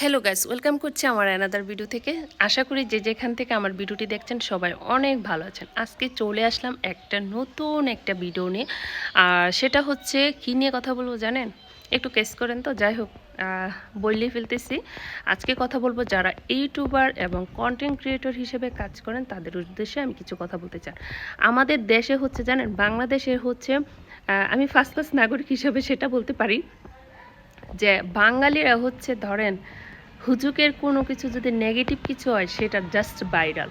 Hello guys welcome করছি আমার another video থেকে। আশা করি যে যেখান থেকে আমার ভিডিওটি দেখছেন সবাই অনেক ভালো আছেন। আজকে চলে আসলাম একটা নতুন একটা ভিডিও নিয়ে। আর সেটা হচ্ছে, কী নিয়ে কথা বলব জানেন? একটু কেস করেন তো, যাই হোক বইলে ফেলতেছি। আজকে কথা বলব যারা ইউটিউবার এবং কন্টেন্ট ক্রিয়েটর হিসেবে কাজ করেন, তাদের উদ্দেশ্যে আমি কিছু কথা বলতে চাই। আমাদের দেশে হচ্ছে, জানেন, বাংলাদেশে হচ্ছে আমি ফার্স্ট ক্লাস নাগরিক হিসেবে সেটা বলতে পারি। যে বাঙালিরা হচ্ছে, ধরেন হুজুকের কোনো কিছু যদি নেগেটিভ কিছু হয়, সেটা জাস্ট ভাইরাল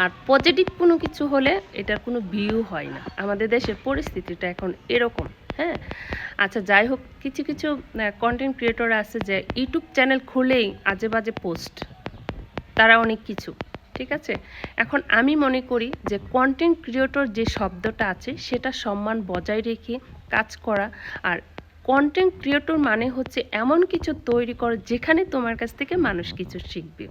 আর পজিটিভ কোনো কিছু হলে এটার কোনো ভিউ হয় না। আমাদের দেশের পরিস্থিতিটা এখন এরকম হ্যাঁ? আচ্ছা যাই হোক, কিছু কিছু কন্টেন্ট ক্রিয়েটর আছে যে ইউটিউব চ্যানেল খুলেই আজে বাজে পোস্ট তারা অনেক কিছু, ঠিক আছে? এখন আমি মনে করি যে কন্টেন্ট ক্রিয়েটর যে শব্দটা আছে, সেটা সম্মান বজায় রেখে কাজ করা আর কন্টেন্ট ক্রিয়েটর মানে হচ্ছে এমন কিছু তৈরি করা যেখানে তোমার কাছ থেকে মানুষ কিছু শিখবে।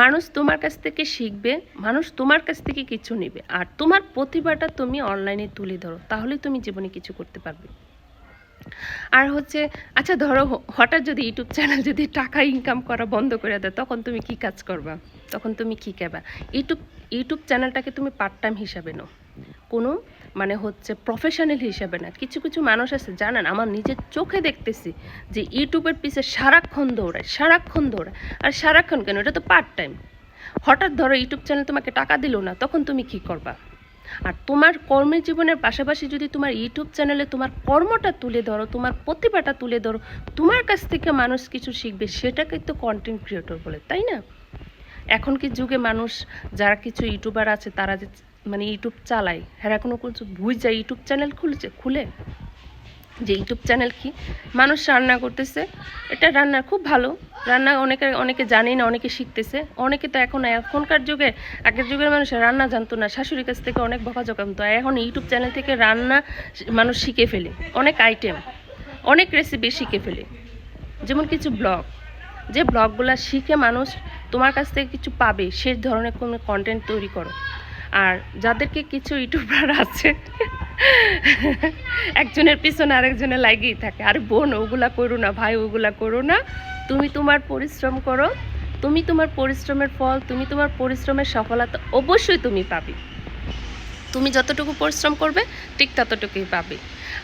মানুষ তোমার কাছ থেকে শিখবে, মানুষ তোমার কাছ থেকে কিছু নেবে। আর তোমার প্রতিভাটা তুমি অনলাইনে তুলে ধরো তাহলে তুমি জীবনে কিছু করতে পারবে। আর হচ্ছে আচ্ছা ধরো, হঠাৎ যদি ইউটিউব চ্যানেল যদি টাকা ইনকাম করা বন্ধ করে দেয়, তখন তুমি কি কাজ করবা? তখন তুমি কি খাবা? ইউটিউব ইউটিউব চ্যানেলটাকে তুমি পার্ট টাইম হিসাবে নাও। কোনো মানে হচ্ছে প্রফেশনাল হিসাবে না, কিছু কিছু মানুষ আছে জানেন, আমার নিজের চোখে দেখতেছি যে ইউটিউবের পিছে সারাক্ষণ দৌড়ায় সারাক্ষণ দৌড়ায়, আর সারাক্ষণ কেন? এটা তো পার্ট টাইম হঠাৎ ধরো ইউটিউব চ্যানেল তোমাকে টাকা দিল না, তখন তুমি কি করবা? আর তোমার কর্মের জীবনের পাশাপাশি যদি তোমার ইউটিউব চ্যানেলে তোমার কর্মটা তুলে ধরো, তোমার প্রতিভাটা তুলে ধরো, তোমার কাছ থেকে মানুষ কিছু শিখবে, সেটাকে তো কন্টেন্ট ক্রিয়েটর বলে, তাই না? এখন কি যুগে মানুষ যারা কিছু ইউটিউবার আছে, তারা যে মানে ইউটিউব চালায় হ্যাঁ কোনো কিছু ভুল যায়, ইউটিউব চ্যানেল খুলেছে, খুলে? যে ইউটিউব চ্যানেল কি? মানুষ রান্না করতেছে, এটা রান্না খুব ভালো। রান্না অনেকে অনেকে জানে না, অনেকে শিখতেছে। অনেকে তো এখন, এখনকার যুগে, আগের যুগের মানুষ রান্না জানতো না। শাশুড়ির কাছ থেকে অনেক বকাঝকা আর এখন ইউটিউব চ্যানেল থেকে রান্না মানুষ শিখে ফেলে। অনেক আইটেম, অনেক রেসিপি শিখে ফেলে। যেমন কিছু ব্লগ। যে ব্লগগুলো শিখে মানুষ তোমার কাছ থেকে কিছু পাবে। সে ধরনের কোনো কন্টেন্ট তৈরি করো। আর যাদেরকে কিছু ইউটিউবার আছে, একজনের পিছনে আরেকজনের লাগিয়েই থাকে। আর বোন, ওগুলা করো না, ভাই, ওগুলা করো না। তুমি তোমার পরিশ্রম করো, তুমি তোমার পরিশ্রমের ফল, তুমি তোমার পরিশ্রমের সফলতা অবশ্যই তুমি পাবে। তুমি যতটুকু পরিশ্রম করবে, ঠিক ততটুকুই পাবে।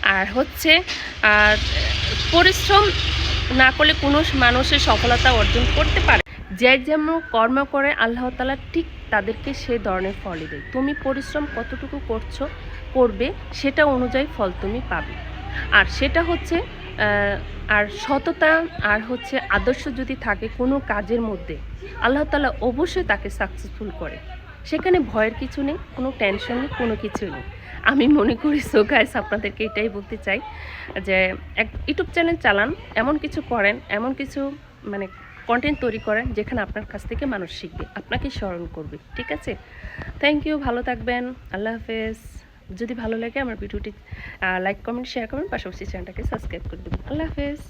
আর হচ্ছে, আর পরিশ্রম না করলে কোনো মানুষের সফলতা অর্জন করতে পারে যে যেমন কর্ম করে আল্লাহ তালা ঠিক তাদেরকে সে ধরনের ফলই দেয়। তুমি পরিশ্রম কতটুকু করছ, করবে, সেটা অনুযায়ী ফল তুমি পাবে। আর সেটা হচ্ছে আর সততা, আর হচ্ছে আদর্শ যদি থাকে কোনো কাজের মধ্যে, আল্লাহ তালা অবশ্যই তাকে সাকসেসফুল করে। সেখানে ভয়ের কিছু নেই, কোনো টেনশন নেই, কোনো কিছু নেই। আমি মনে করি সো গাইস আপনাদেরকে এটাই বলতে চাই যে, এক ইউটিউব চ্যানেল চালান, এমন কিছু করেন, এমন কিছু মানে কন্টেন্ট তৈরি করেন যেখানে আপনার কাছ থেকে মানুষ শিখবে, আপনাকে স্মরণ করবে, ঠিক আছে? থ্যাংক ইউ ভালো থাকবেন, আল্লাহ হাফেজ। যদি ভালো লাগে আমার ভিডিওটি লাইক কমেন্ট শেয়ার করবেন, পাশাপাশি চ্যানেলটাকে সাবস্ক্রাইব করে দেবেন। আল্লাহ হাফেজ।